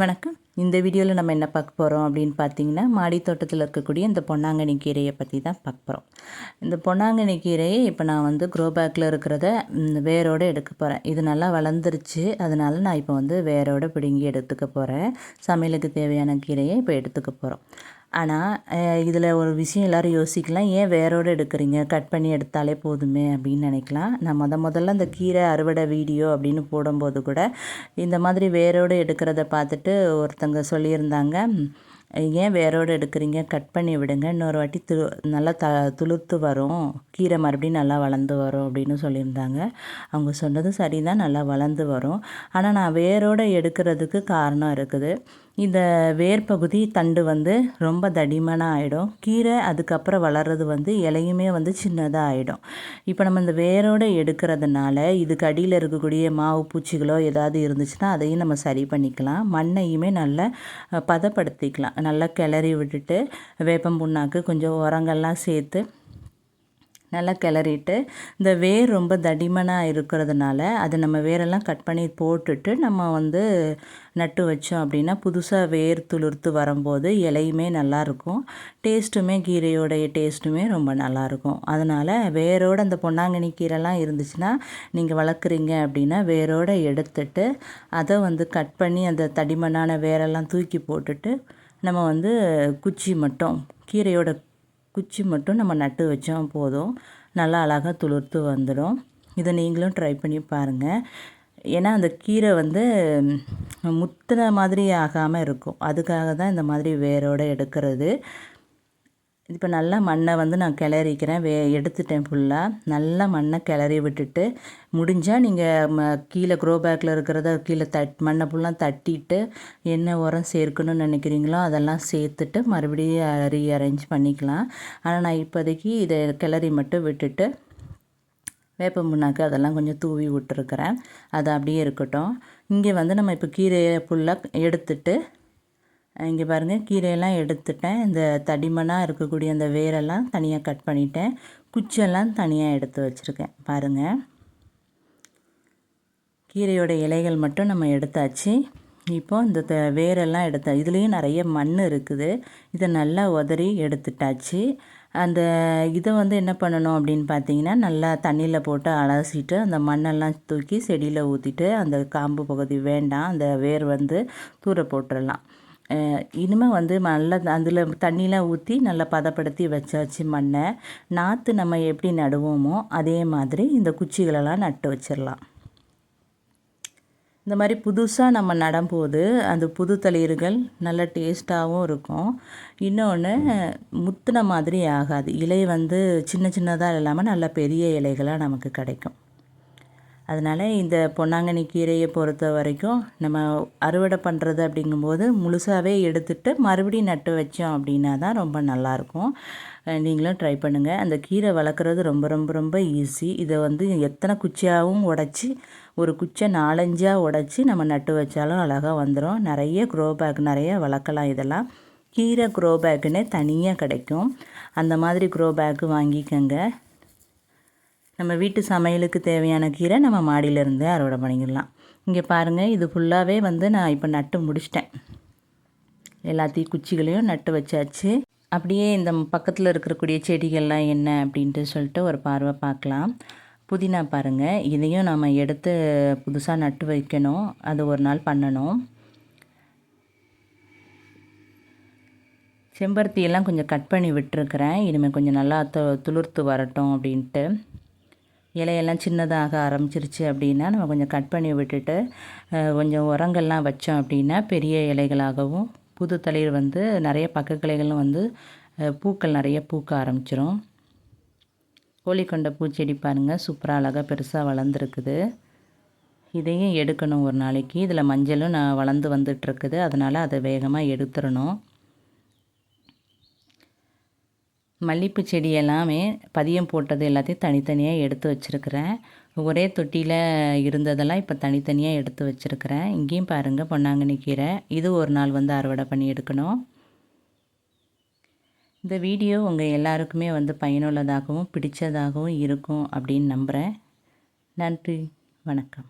வணக்கம். இந்த வீடியோவில் நம்ம என்ன பார்க்க போகிறோம் அப்படின்னு பார்த்தீங்கன்னா மாடி தோட்டத்தில் இருக்கக்கூடிய இந்த பொன்னாங்கண்ணி கீரையை பற்றி தான் பார்க்க போகிறோம் இந்த பொன்னாங்கண்ணி கீரையை இப்போ நான் வந்து க்ரோ பேக்கில் இருக்கிறத வேரோடு எடுக்க போகிறேன் இது நல்லா வளர்ந்துருச்சு. அதனால் நான் இப்போ வந்து வேரோடு பிடுங்கி எடுத்துக்க போகிறேன் சமையலுக்கு தேவையான கீரையை இப்போ எடுத்துக்க போகிறோம் ஆனால் இதில் ஒரு விஷயம் எல்லோரும் யோசிக்கலாம். ஏன் வேரோடு எடுக்கிறீங்க? கட் பண்ணி எடுத்தாலே போதுமே அப்படின்னு நினைக்கலாம். நான் முத முதல்ல இந்த கீரை அறுவடை வீடியோ அப்படின்னு போடும்போது கூட இந்த மாதிரி வேரோடு எடுக்கிறத பார்த்துட்டு ஒருத்தங்க சொல்லியிருந்தாங்க. ஏன் வேரோடு எடுக்கிறீங்க? கட் பண்ணி விடுங்க. இன்னொரு வாட்டி து நல்லா த துளுர்த்து வரும். கீரை மறுபடியும் நல்லா வளர்ந்து வரும் அப்படின்னு சொல்லியிருந்தாங்க. அவங்க சொன்னது சரி தான் நல்லா வளர்ந்து வரும். ஆனால் நான் வேரோடு எடுக்கிறதுக்கு காரணம் இருக்குது. இந்த வேர் பகுதி தண்டு வந்து ரொம்ப தடிமனாக ஆகிடும் கீரை அதுக்கப்புறம் வளர்கிறது வந்து இலையுமே வந்து சின்னதாக ஆகிடும் இப்போ நம்ம இந்த வேரோடு எடுக்கிறதுனால இதுக்கு அடியில் இருக்கக்கூடிய மாவு பூச்சிகளோ ஏதாவது இருந்துச்சுன்னா அதையும் நம்ம சரி பண்ணிக்கலாம். மண்ணையுமே நல்லா பதப்படுத்திக்கலாம். நல்லா கிளறி விட்டுட்டு வேப்பம் புண்ணாக்கு கொஞ்சம் உரங்கள்லாம் சேர்த்து நல்லா கிளறிட்டு இந்த வேர் ரொம்ப தடிமனாக இருக்கிறதுனால அதை நம்ம வேரெல்லாம் கட் பண்ணி போட்டுட்டு நம்ம வந்து நட்டு வச்சோம் அப்படின்னா புதுசாக வேர் துளிர்த்து வரும்போது இலையுமே நல்லாயிருக்கும் டேஸ்ட்டுமே கீரையோடைய டேஸ்ட்டுமே ரொம்ப நல்லாயிருக்கும் அதனால் வேரோடு அந்த பொன்னாங்கண்ணி கீரைலாம் இருந்துச்சுன்னா நீங்கள் வளர்க்குறீங்க அப்படின்னா வேரோடு எடுத்துட்டு அதை வந்து கட் பண்ணி அந்த தடிமனான வேரெல்லாம் தூக்கி போட்டுட்டு நம்ம வந்து குச்சி மட்டும் கீரையோட குச்சி மட்டும் நம்ம நட்டு வச்சோம் போதும். நல்லா அழகாக துளிர்த்து வந்துடும் இதை நீங்களும் ட்ரை பண்ணி பாருங்கள் ஏன்னா அந்த கீரை வந்து முத்தின மாதிரி ஆகாமல் இருக்கும். அதுக்காக தான் இந்த மாதிரி வேரோடு எடுக்கிறது. இப்போ நல்லா மண்ணை வந்து நான் கிளறிக்கிறேன். வே எடுத்துட்டேன் ஃபுல்லாக நல்லா மண்ணை கிளறி விட்டுட்டு முடிஞ்சால் நீங்கள் ம கீழே க்ரோ பேக்கில் இருக்கிறத கீழே தட் மண்ணை ஃபுல்லாக தட்டிட்டு என்ன உரம் சேர்க்கணும்னு நினைக்கிறீங்களோ அதெல்லாம் சேர்த்துட்டு மறுபடியும் ரீ அரேஞ்ச் பண்ணிக்கலாம். ஆனால் நான் இப்போதைக்கு இதை கிளறி மட்டும் விட்டுட்டு வேப்ப முன்னாக்கு அதெல்லாம் கொஞ்சம் தூவி விட்டுருக்குறேன். அது அப்படியே இருக்கட்டும். இங்கே வந்து நம்ம இப்போ கீரையை ஃபுல்லாக எடுத்துட்டு இங்கே பாருங்கள் கீரையெல்லாம் எடுத்துட்டேன். இந்த தடிமனாக இருக்கக்கூடிய அந்த வேரெல்லாம் தனியாக கட் பண்ணிட்டேன். குச்செல்லாம் தனியாக எடுத்து வச்சுருக்கேன். பாருங்கள் கீரையோட இலைகள் மட்டும் நம்ம எடுத்தாச்சு. இப்போ இந்த த வேரெல்லாம் எடுத்த இதுலேயும் நிறைய மண் இருக்குது. இதை நல்லா உதறி எடுத்துட்டாச்சு. அந்த இதை வந்து என்ன பண்ணணும் அப்படின்னு பார்த்தீங்கன்னா நல்லா தண்ணியில் போட்டு அலசிட்டு அந்த மண்ணெல்லாம் தூக்கி செடியில் ஊற்றிட்டு அந்த காம்பு பகுதி வேண்டாம். அந்த வேர் வந்து தூர போட்டுடலாம் இனிமேல் வந்து நல்லா அதில் தண்ணியெலாம் ஊற்றி நல்லா பதப்படுத்தி வச்சாச்சு மண்ணை. நாற்று நம்ம எப்படி நடுவோமோ அதே மாதிரி இந்த குச்சிகளெல்லாம் நட்டு வச்சிடலாம் இந்த மாதிரி புதுசாக நம்ம நடும்போது அந்த புது தளிர்கள் நல்ல டேஸ்ட்டாகவும் இருக்கும். இன்னொன்று முத்துன மாதிரி ஆகாது. இலை வந்து சின்ன சின்னதாக இல்லாமல் நல்ல பெரிய இலைகளாக நமக்கு கிடைக்கும். அதனால் இந்த பொன்னாங்கண்ணி கீரையை பொறுத்த வரைக்கும் நம்ம அறுவடை பண்ணுறது அப்படிங்கும்போது முழுசாகவே எடுத்துகிட்டு மறுபடியும் நட்டு வச்சோம் அப்படின்னா தான் ரொம்ப நல்லாயிருக்கும். நீங்களும் ட்ரை பண்ணுங்கள் அந்த கீரை வளர்க்குறது ரொம்ப ரொம்ப ரொம்ப ஈஸி இதை வந்து எத்தனை குச்சியாகவும் உடச்சி ஒரு குச்சை நாலஞ்சாக உடச்சி நம்ம நட்டு வச்சாலும் அழகாக வந்துடும் நிறைய க்ரோ பேக் நிறைய வளர்க்கலாம் இதெல்லாம். கீரை க்ரோ பேக்குன்னே தனியாக கிடைக்கும். அந்த மாதிரி க்ரோ பேக்கு வாங்கிக்கோங்க. நம்ம வீட்டு சமையலுக்கு தேவையான கீரை நம்ம மாடியிலேருந்தே அறுவடை பண்ணிக்கிடலாம். இங்கே பாருங்கள் இது ஃபுல்லாகவே வந்து நான் இப்போ நட்டு முடிச்சிட்டேன். எல்லாத்தையும் குச்சிகளையும் நட்டு வச்சாச்சு. அப்படியே இந்த பக்கத்தில் இருக்கக்கூடிய செடிகள்லாம் என்ன அப்படின்ட்டு சொல்லிட்டு ஒரு பார்வை பார்க்கலாம். புதினா பாருங்கள் இதையும் நம்ம எடுத்து புதுசாக நட்டு வைக்கணும். அது ஒரு நாள் பண்ணணும். செம்பருத்தியெல்லாம் கொஞ்சம் கட் பண்ணி விட்டுருக்குறேன். இனிமேல் கொஞ்சம் நல்லா து துளிர்த்து வரட்டும் அப்படின்ட்டு. இலையெல்லாம் சின்னதாக ஆரம்பிச்சிருச்சு அப்படின்னா நம்ம கொஞ்சம் கட் பண்ணி விட்டுட்டு கொஞ்சம் உரங்கள்லாம் வச்சோம் அப்படின்னா பெரிய இலைகளாகவும் புது தளிர் வந்து நிறைய பக்க கிளைகளும் வந்து பூக்கள் நிறைய பூக்க ஆரம்பிச்சிரும். கோழிக்கொண்ட பூச்செடி பாருங்கள் சூப்பராக அழகாக பெருசாக வளர்ந்துருக்குது. இதையும் எடுக்கணும் ஒரு நாளைக்கு. இதில் மஞ்சளும் நான் வளர்ந்து வந்துட்டுருக்குது. அதனால் அதை வேகமாக எடுத்துடணும். மல்லிகைப்பூ செடி எல்லாமே பதியம் போட்டது எல்லாத்தையும் தனித்தனியாக எடுத்து வச்சுருக்கிறேன். ஒரே தொட்டியில் இருந்ததெல்லாம் இப்போ தனித்தனியாக எடுத்து வச்சுருக்கிறேன். இங்கேயும் பாருங்கள் பொன்னாங்கண்ணி கீரை. இது ஒரு நாள் வந்து அறுவடை பண்ணி எடுக்கணும். இந்த வீடியோ உங்கள் எல்லாருக்குமே வந்து பயனுள்ளதாகவும் பிடிச்சதாகவும் இருக்கும் அப்படின்னு நம்புகிறேன் நன்றி வணக்கம்.